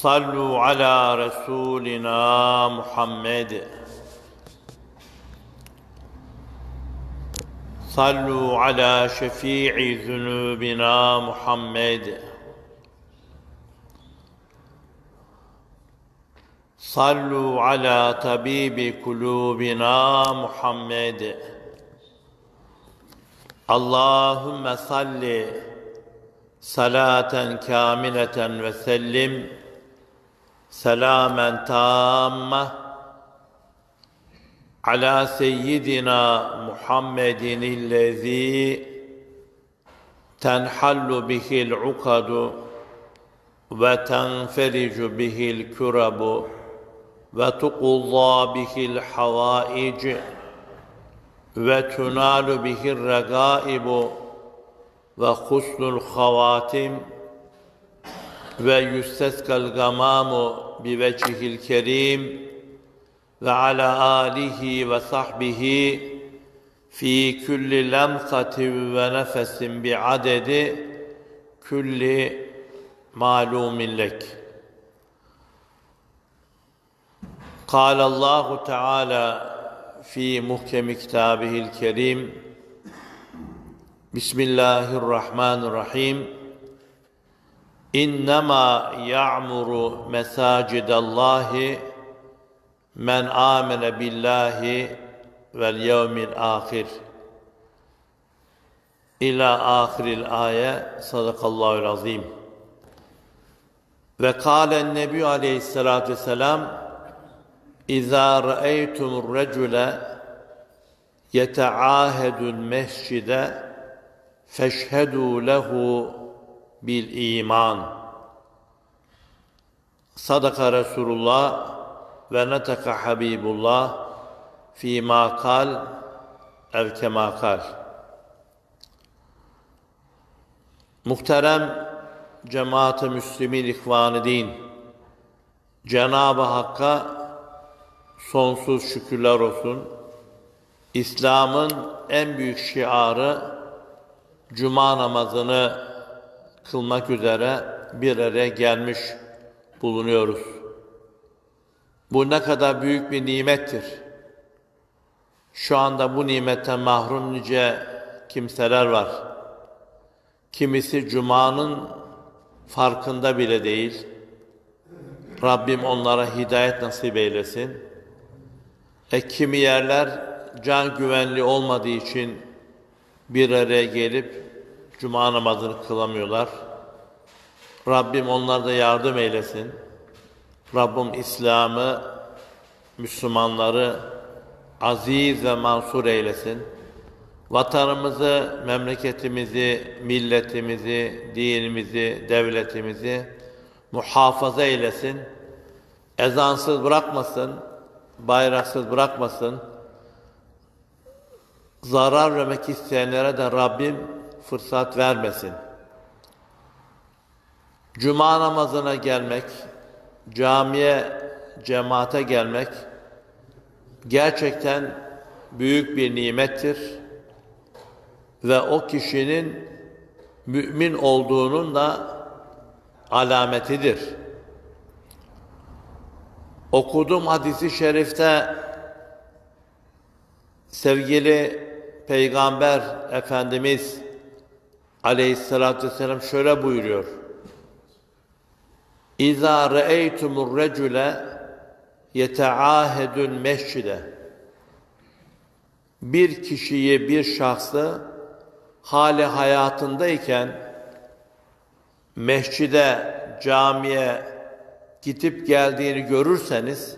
صلوا على رسولنا محمد صلوا على شفيع ذنوبنا محمد صلوا على طبيب قلوبنا محمد اللهم صل صلاة كاملة وسلم selamen tamme ala seyyidina Muhammedin illezi tenhallu bihil ukadu ve tenfericu bihil kürabu ve tuquzza bihil havaic ve tunalu bihir regaibu ve husnul havatim الحوائج وتنال به الرغائب وحسن الخواتم ويستسقى الغمام بوجهه الكريم وعلى آله وصحبه في كل لمحة ونفس بعدد كل معلوم لك قال الله تعالى في محكم كتابه الكريم بسم الله الرحمن الرحيم İnnemâ ya'muru mesâcidallâhi men âmene billahi vel yevmil âhir. İlâ âhiril âye sadakallâhu azîm. Ve kâlen nebi aleyhissalâtu vesselâm İza ra'aytum recule yetaahedu mescide feşhedu lehu bil iman. Sadaka Resulullah ve netaka Habibullah fi ma kal ev kema. Muhterem cemaat-ı müslimin ihvan din. Cenab-ı Hakk'a sonsuz şükürler olsun. İslam'ın en büyük şiarı cuma namazını kılmak üzere bir araya gelmiş bulunuyoruz. Bu ne kadar büyük bir nimettir. Şu anda bu nimetten mahrum nice kimseler var. Kimisi Cuma'nın farkında bile değil. Rabbim onlara hidayet nasip eylesin. E kimi yerler can güvenli olmadığı için bir araya gelip Cuma namazını kılamıyorlar. Rabbim onlara yardım eylesin. Rabbim İslam'ı, Müslümanları aziz ve mansur eylesin. Vatanımızı, memleketimizi, milletimizi, dinimizi, devletimizi muhafaza eylesin. Ezansız bırakmasın, bayraksız bırakmasın. Zarar vermek isteyenlere de Rabbim fırsat vermesin. Cuma namazına gelmek, camiye, cemaate gelmek gerçekten büyük bir nimettir ve o kişinin mümin olduğunun da alametidir. Okuduğum hadisi şerifte sevgili Peygamber Efendimiz Aleyhisselatü Vesselam şöyle buyuruyor. İza re'eytumur recule yeteahedül mescide bir kişiyi, bir şahsı hali hayatındayken mescide, camiye gidip geldiğini görürseniz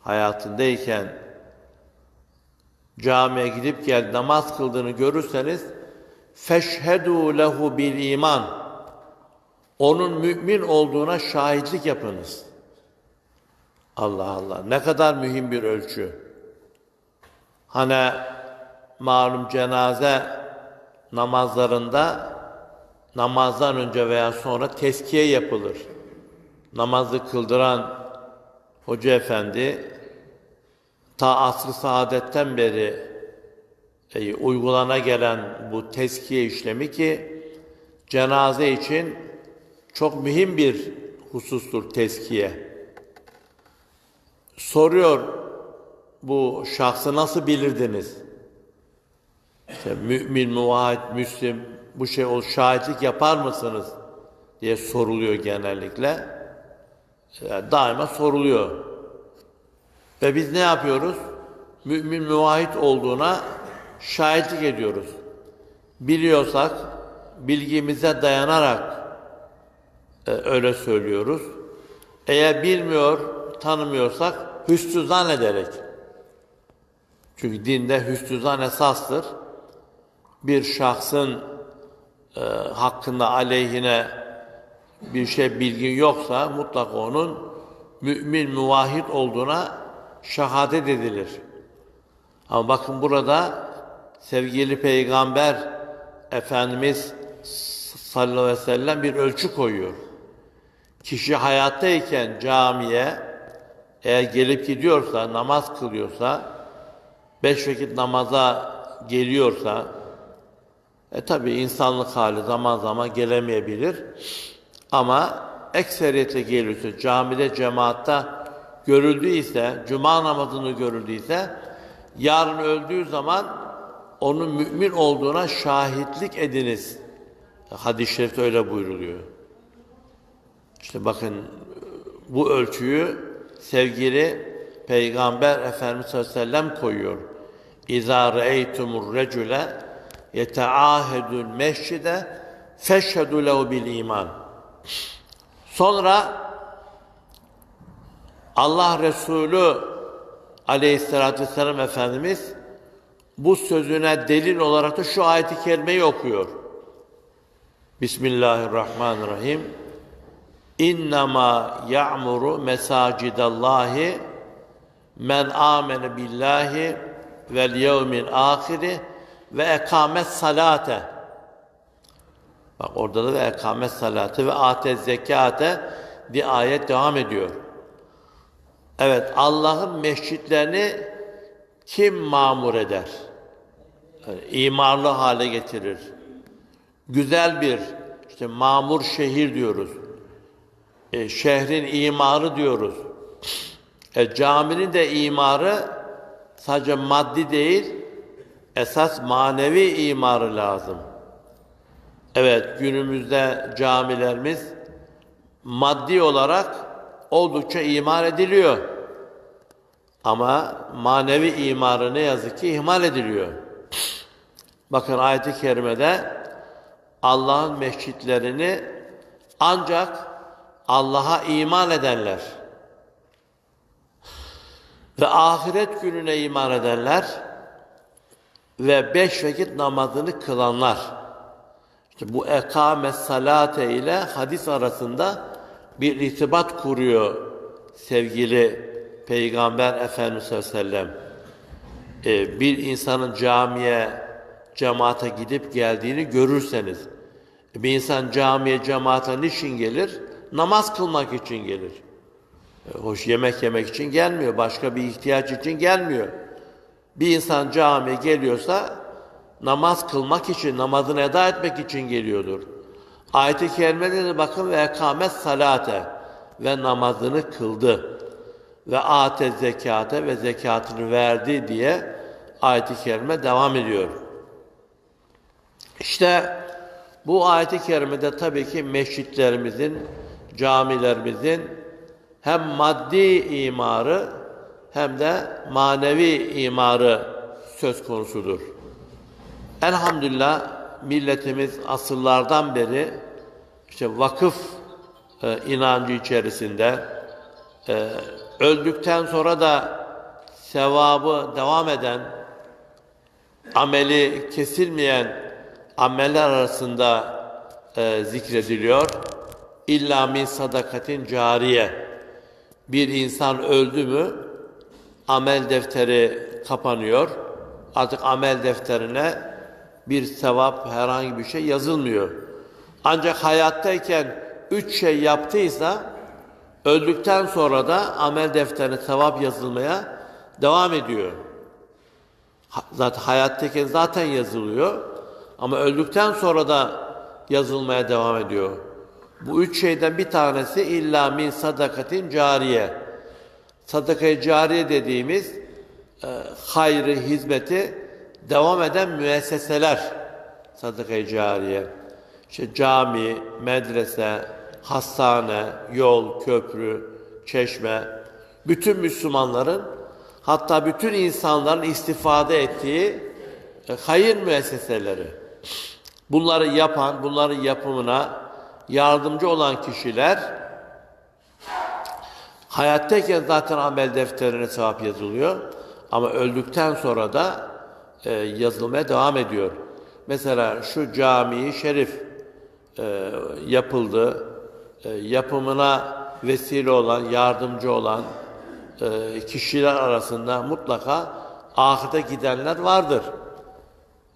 hayatındayken camiye gidip gel namaz kıldığını görürseniz feşhedû lehu bil iman onun mümin olduğuna şahitlik yapınız. Allah Allah. Ne kadar mühim bir ölçü. Hani malum cenaze namazlarında namazdan önce veya sonra teskiye yapılır. Namazı kıldıran hoca efendi ta asr-ı saadetten beri e, uygulana gelen bu teskiye işlemi ki cenaze için çok mühim bir husustur teskiye. Soruyor bu şahsı nasıl bilirdiniz? İşte mümin, muvahhid, müslim bu şey o şahitlik yapar mısınız diye soruluyor genellikle. Yani daima soruluyor. Ve biz ne yapıyoruz? Mümin muvahhid olduğuna şahitlik ediyoruz. Biliyorsak bilgimize dayanarak e, öyle söylüyoruz. Eğer bilmiyor, tanımıyorsak hüsnü zannederek. Çünkü dinde hüsnü zan esastır. Bir şahsın e, hakkında aleyhine bir şey bilgin yoksa mutlaka onun mümin muvahhid olduğuna şehadet edilir. Ama bakın burada sevgili peygamber Efendimiz sallallahu aleyhi ve sellem bir ölçü koyuyor. Kişi hayattayken camiye eğer gelip gidiyorsa, namaz kılıyorsa, beş vakit namaza geliyorsa, e tabi insanlık hali zaman zaman gelemeyebilir. Ama ekseriyetle geliyorsa, camide, cemaatta görüldüyse, cuma namazını görüldüyse, yarın öldüğü zaman onun mümin olduğuna şahitlik ediniz. Hadis-i şerifte öyle buyruluyor. İşte bakın bu ölçüyü sevgili Peygamber Efendimiz sallallahu aleyhi ve sellem koyuyor. İzâ re'eytumur recule yeteâhedül mescide feşhedü lehu bil. Sonra Allah Resulü aleyhissalatü vesselam Efendimiz bu sözüne delil olarak da şu ayeti kerimeyi okuyor. Bismillahirrahmanirrahim. İnnemâ ya'muru mesacidallahi men amene billahi vel yevmil ahiri ve ekamet salate. Bak orada da ve ekamet salate ve ate zekate diye ayet devam ediyor. Evet Allah'ın mescitlerini kim mamur eder? İmarlı hale getirir. Güzel bir işte mamur şehir diyoruz. E, şehrin imarı diyoruz. E, caminin de imarı sadece maddi değil, esas manevi imarı lazım. Evet, günümüzde camilerimiz maddi olarak oldukça imar ediliyor. Ama manevi imarı ne yazık ki ihmal ediliyor. Bakın ayet-i kerimede Allah'ın mescitlerini ancak Allah'a iman edenler ve ahiret gününe iman edenler ve beş vakit namazını kılanlar. İşte bu ekame salate ile hadis arasında bir irtibat kuruyor sevgili Peygamber Efendimiz sallallahu aleyhi ve sellem. Ee, bir insanın camiye, cemaate gidip geldiğini görürseniz, bir insan camiye, cemaate niçin gelir? Namaz kılmak için gelir. E, hoş yemek yemek için gelmiyor, başka bir ihtiyaç için gelmiyor. Bir insan camiye geliyorsa namaz kılmak için, namazını eda etmek için geliyordur. Ayet-i kerimede de bakın ve ekamet salate ve namazını kıldı ve ate zekate ve zekatını verdi diye ayet-i kerime devam ediyor. İşte bu ayet-i kerimede tabii ki mescitlerimizin, camilerimizin hem maddi imarı hem de manevi imarı söz konusudur. Elhamdülillah milletimiz asırlardan beri işte vakıf e, inancı içerisinde e, öldükten sonra da sevabı devam eden, ameli kesilmeyen ameller arasında e, zikrediliyor. İlla min sadakatin cariye. bir insan öldü mü amel defteri kapanıyor. Artık amel defterine bir sevap herhangi bir şey yazılmıyor. Ancak hayattayken üç şey yaptıysa öldükten sonra da amel defterine sevap yazılmaya devam ediyor. Zaten hayattayken zaten yazılıyor ama öldükten sonra da yazılmaya devam ediyor. Bu üç şeyden bir tanesi illa min sadakatin cariye. Sadaka-i cariye dediğimiz e, hayrı, hizmeti devam eden müesseseler sadaka-i cariye. İşte cami, medrese, hastane, yol, köprü, çeşme, bütün Müslümanların hatta bütün insanların istifade ettiği e, hayır müesseseleri. Bunları yapan, bunların yapımına yardımcı olan kişiler hayattayken zaten amel defterine sevap yazılıyor. Ama öldükten sonra da e, yazılmaya devam ediyor. Mesela şu cami şerif e, yapıldı. E, yapımına vesile olan, yardımcı olan e, kişiler arasında mutlaka ahirete gidenler vardır.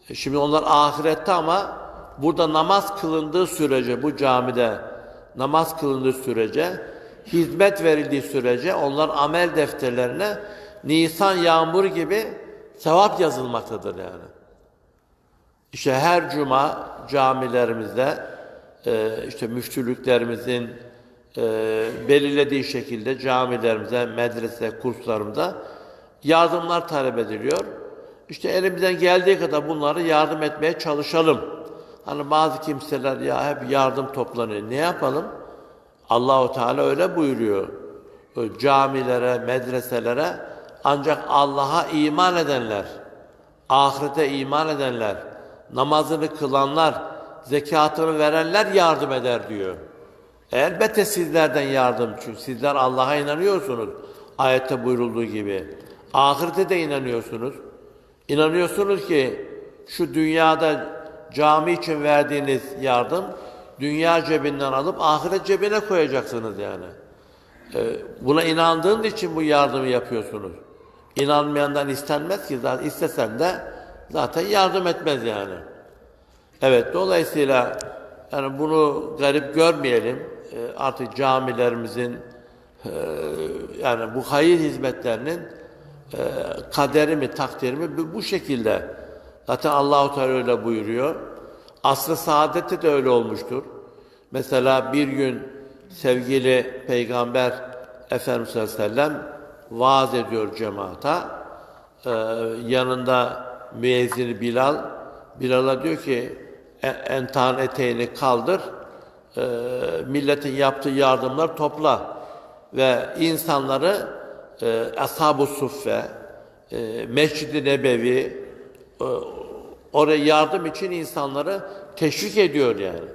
E, Şimdi onlar ahirette ama burada namaz kılındığı sürece bu camide namaz kılındığı sürece hizmet verildiği sürece onlar amel defterlerine Nisan yağmuru gibi sevap yazılmaktadır yani. İşte her cuma camilerimizde e, işte müftülüklerimizin e, belirlediği şekilde camilerimize, medrese, kurslarımıza yardımlar talep ediliyor. İşte elimizden geldiği kadar bunları yardım etmeye çalışalım. Hani bazı kimseler ya hep yardım toplanıyor. Ne yapalım? Allahu Teala öyle buyuruyor. O camilere, medreselere ancak Allah'a iman edenler, ahirete iman edenler, namazını kılanlar, zekatını verenler yardım eder diyor. Elbette sizlerden yardım çünkü sizler Allah'a inanıyorsunuz. Ayette buyurulduğu gibi. Ahirete de inanıyorsunuz. İnanıyorsunuz ki şu dünyada cami için verdiğiniz yardım dünya cebinden alıp ahiret cebine koyacaksınız yani. Ee, buna inandığın için bu yardımı yapıyorsunuz. İnanmayandan istenmez ki zaten istesen de zaten yardım etmez yani. Evet dolayısıyla yani bunu garip görmeyelim. Ee, artık camilerimizin e, yani bu hayır hizmetlerinin e, kaderi mi takdiri mi bu- şekilde. Zaten Allahu Teala öyle buyuruyor. Asr-ı saadette de öyle olmuştur. Mesela bir gün sevgili Peygamber Efendimiz sallallahu aleyhi ve sellem vaaz ediyor cemaata. Ee, yanında müezzini Bilal. Bilal'a diyor ki "E- entan eteğini kaldır. Ee, milletin yaptığı yardımlar topla. Ve insanları e, Ashab-ı Suffe, e, Mescid-i Nebevi, e, oraya yardım için insanları teşvik ediyor yani.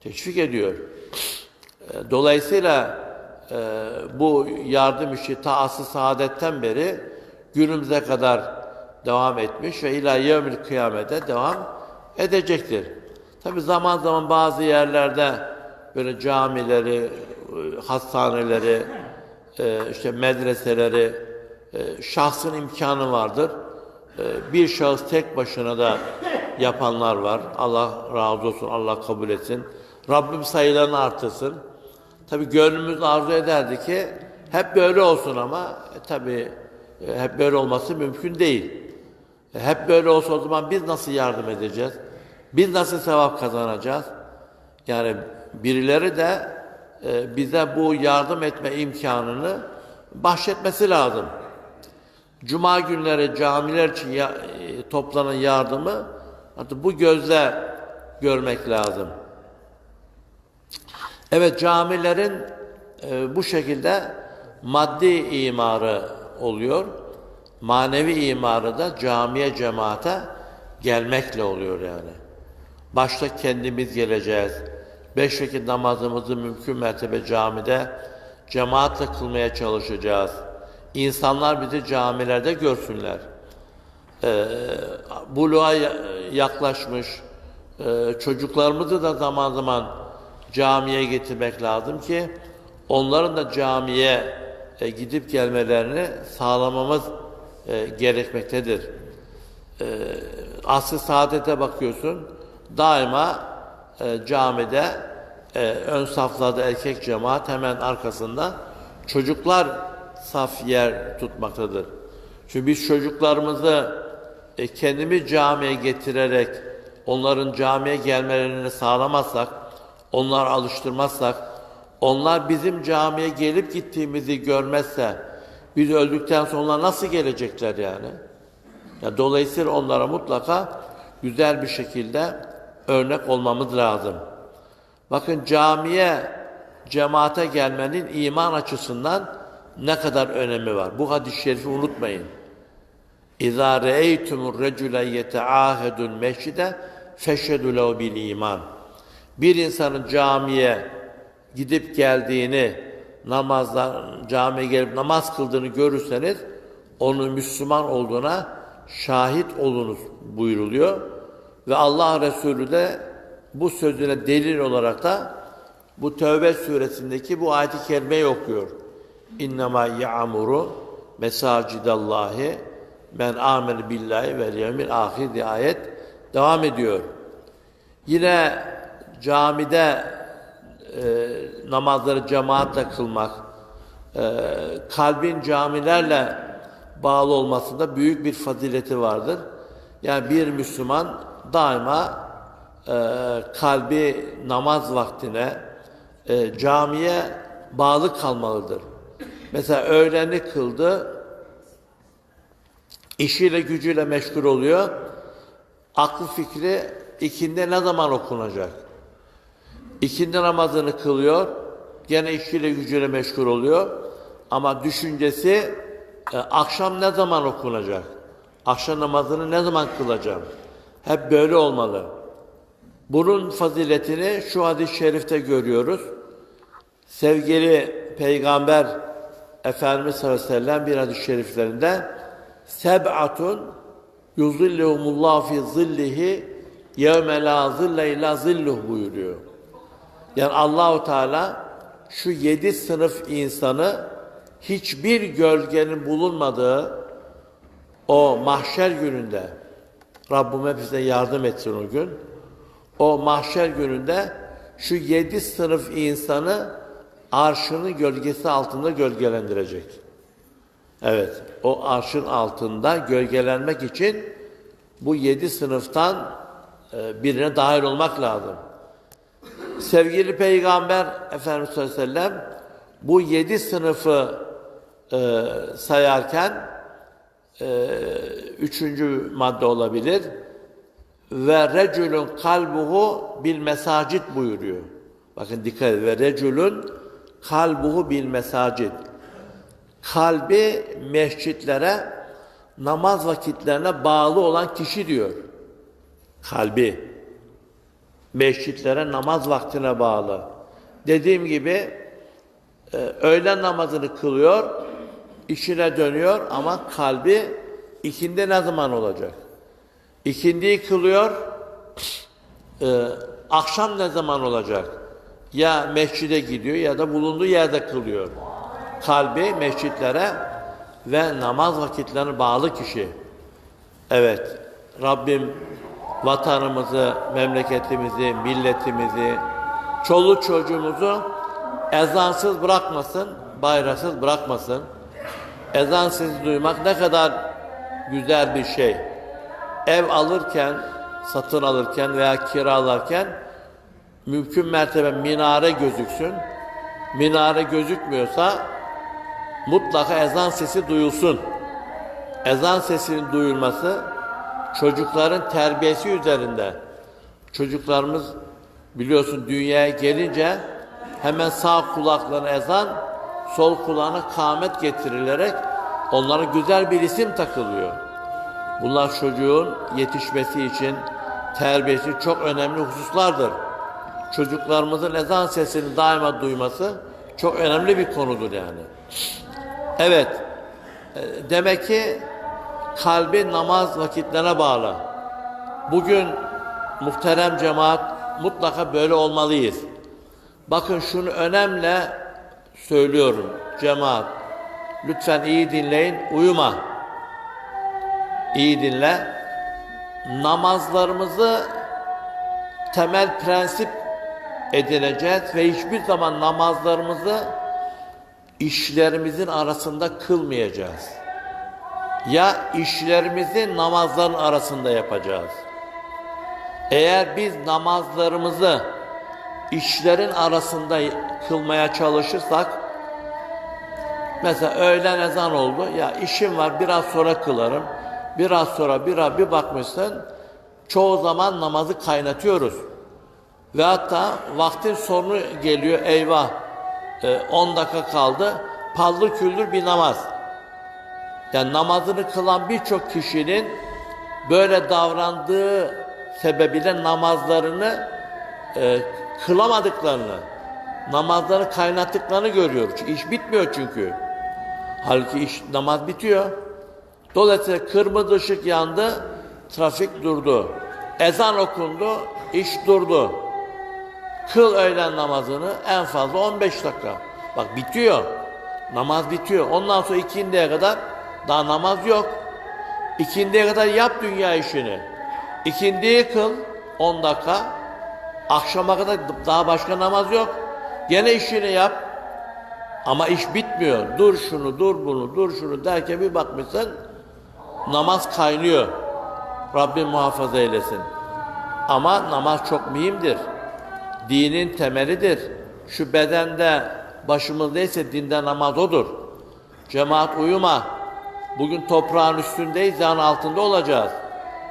Teşvik ediyor. E, Dolayısıyla e, bu yardım işi ta asr saadetten beri günümüze kadar devam etmiş ve ila yevmil kıyamete devam edecektir. Tabi zaman zaman bazı yerlerde böyle camileri, e, hastaneleri, e, işte medreseleri, e, şahsın imkanı vardır. Bir şahıs tek başına da yapanlar var. Allah razı olsun, Allah kabul etsin. Rabbim sayılarını artırsın. Tabi gönlümüz arzu ederdi ki hep böyle olsun ama tabi hep böyle olması mümkün değil. Hep böyle olsa o zaman biz nasıl yardım edeceğiz? Biz nasıl sevap kazanacağız? Yani birileri de e, bize bu yardım etme imkanını bahşetmesi lazım. Cuma günleri camiler için ya- e, toplanan yardımı artık bu gözle görmek lazım. Evet camilerin e, bu şekilde maddi imarı oluyor. Manevi imarı da camiye cemaate gelmekle oluyor yani. Başta kendimiz geleceğiz. Beş vakit namazımızı mümkün mertebe camide cemaatle kılmaya çalışacağız. İnsanlar bizi camilerde görsünler. Ee, buluğa ya- yaklaşmış e, çocuklarımızı da zaman zaman camiye getirmek lazım ki onların da camiye e, gidip gelmelerini sağlamamız e, gerekmektedir. E, asr saadete bakıyorsun, daima e, camide e, ön saflarda erkek cemaat hemen arkasında çocuklar saf yer tutmaktadır. Çünkü biz çocuklarımızı e, kendimiz camiye getirerek onların camiye gelmelerini sağlamazsak, onları alıştırmazsak, onlar bizim camiye gelip gittiğimizi görmezse biz öldükten sonra nasıl gelecekler yani? Ya dolayısıyla onlara mutlaka güzel bir şekilde örnek olmamız lazım. Bakın camiye, cemaate gelmenin iman açısından ne kadar önemi var. Bu hadis-i şerifi unutmayın. Re'eytumur recule yeteâhedul meşhide feşhedü lehu bil iman. Bir insanın camiye gidip geldiğini, namazda camiye gelip namaz kıldığını görürseniz onun Müslüman olduğuna şahit olunuz buyuruluyor. Ve Allah Resulü de bu sözüne delil olarak da bu Tevbe suresindeki bu ayet-i kerimeyi okuyor. İnnemâ ya'muru mesacidallahi men amel billahi vel yevmil ahir diye ayet devam ediyor. Yine camide e, namazları cemaatle kılmak, e, kalbin camilerle bağlı olmasında büyük bir fazileti vardır. Yani bir Müslüman daima e, kalbi namaz vaktine, e, camiye bağlı kalmalıdır. Mesela öğleni kıldı, işiyle gücüyle meşgul oluyor. Aklı fikri ikindi ne zaman okunacak? İkindi namazını kılıyor. Gene işiyle gücüyle meşgul oluyor. Ama düşüncesi e, akşam ne zaman okunacak? Akşam namazını ne zaman kılacağım? Hep böyle olmalı. Bunun faziletini şu hadis-i şerifte görüyoruz. Sevgili Peygamber Efendimiz sallallahu aleyhi ve sellem bir hadis-i şeriflerinde seb'atun yuzillehumullahu fi zillihi yevme la zille illa zilluh buyuruyor. Yani Allahu Teala şu yedi sınıf insanı hiçbir gölgenin bulunmadığı o mahşer gününde Rabbim hepimize yardım etsin o gün. O mahşer gününde şu yedi sınıf insanı arşının gölgesi altında gölgelendirecek. Evet, o arşın altında gölgelenmek için bu yedi sınıftan e, birine dahil olmak lazım. Sevgili Peygamber Efendimiz sallallahu bu yedi sınıfı e, sayarken e, üçüncü madde olabilir ve reculun kalbuhu bil mesacit buyuruyor. Bakın dikkat edin. Ve reculun kalbuhu bil mesacit. Kalbi mescitlere, namaz vakitlerine bağlı olan kişi diyor. Kalbi. Mescitlere, namaz vaktine bağlı. Dediğim gibi e, öğlen namazını kılıyor, işine dönüyor ama kalbi ikindi ne zaman olacak? İkindiyi kılıyor, e, akşam ne zaman olacak? Ya mescide gidiyor ya da bulunduğu yerde kılıyor. Kalbi mescitlere ve namaz vakitlerine bağlı kişi. Evet, Rabbim vatanımızı, memleketimizi, milletimizi, çoluk çocuğumuzu ezansız bırakmasın, bayraksız bırakmasın. Ezan sesi duymak ne kadar güzel bir şey. Ev alırken, satın alırken veya kiralarken mümkün mertebe minare gözüksün. Minare gözükmüyorsa mutlaka ezan sesi duyulsun. Ezan sesinin duyulması çocukların terbiyesi üzerinde. Çocuklarımız biliyorsun dünyaya gelince hemen sağ kulaklarına ezan, sol kulağına kâmet getirilerek onlara güzel bir isim takılıyor. Bunlar çocuğun yetişmesi için terbiyesi çok önemli hususlardır. Çocuklarımızın ezan sesini daima duyması çok önemli bir konudur yani. Evet, e, demek ki kalbi namaz vakitlerine bağlı. Bugün muhterem cemaat mutlaka böyle olmalıyız. Bakın şunu önemli söylüyorum cemaat. Lütfen iyi dinleyin, uyuma. İyi dinle. Namazlarımızı temel prensip edineceğiz ve hiçbir zaman namazlarımızı işlerimizin arasında kılmayacağız. Ya işlerimizi namazların arasında yapacağız. Eğer biz namazlarımızı işlerin arasında kılmaya çalışırsak mesela öğlen ezan oldu ya işim var biraz sonra kılarım biraz sonra bir bir bakmışsın çoğu zaman namazı kaynatıyoruz. Ve hatta vaktin sonu geliyor eyvah e, 10 dakika kaldı pallı küldür bir namaz. Yani namazını kılan birçok kişinin böyle davrandığı sebebiyle namazlarını e, kılamadıklarını, namazlarını kaynattıklarını görüyoruz. İş bitmiyor çünkü. Halbuki iş, namaz bitiyor. Dolayısıyla kırmızı ışık yandı, trafik durdu. Ezan okundu, iş durdu. Kıl öğlen namazını en fazla 15 dakika. Bak bitiyor. Namaz bitiyor. Ondan sonra ikindiye kadar daha namaz yok. İkindiye kadar yap dünya işini. İkindiyi kıl 10 dakika. Akşama kadar daha başka namaz yok. Gene işini yap. Ama iş bitmiyor. Dur şunu, dur bunu, dur şunu derken bir bakmışsın namaz kaynıyor. Rabbim muhafaza eylesin. Ama namaz çok mühimdir. Dinin temelidir. Şu bedende başımızdaysa dinde namaz odur. Cemaat uyuma. Bugün toprağın üstündeyiz, yan altında olacağız.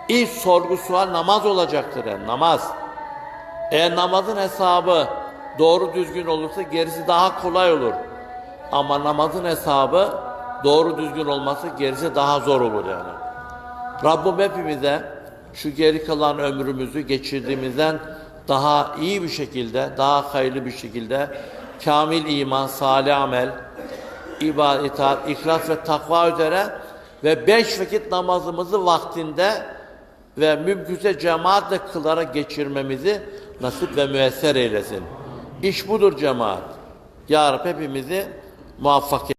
İlk sorgu sual namaz olacaktır yani, namaz. Eğer namazın hesabı doğru düzgün olursa gerisi daha kolay olur. Ama namazın hesabı doğru düzgün olması gerisi daha zor olur yani. Rabbim hepimize şu geri kalan ömrümüzü geçirdiğimizden daha iyi bir şekilde, daha hayırlı bir şekilde kamil iman, salih amel, ibadet, itaat, ve takva üzere ve beş vakit namazımızı vaktinde ve mümkünse cemaatle kılarak geçirmemizi nasip ve müesser eylesin. İş budur cemaat. Ya Rabbi hepimizi muvaffak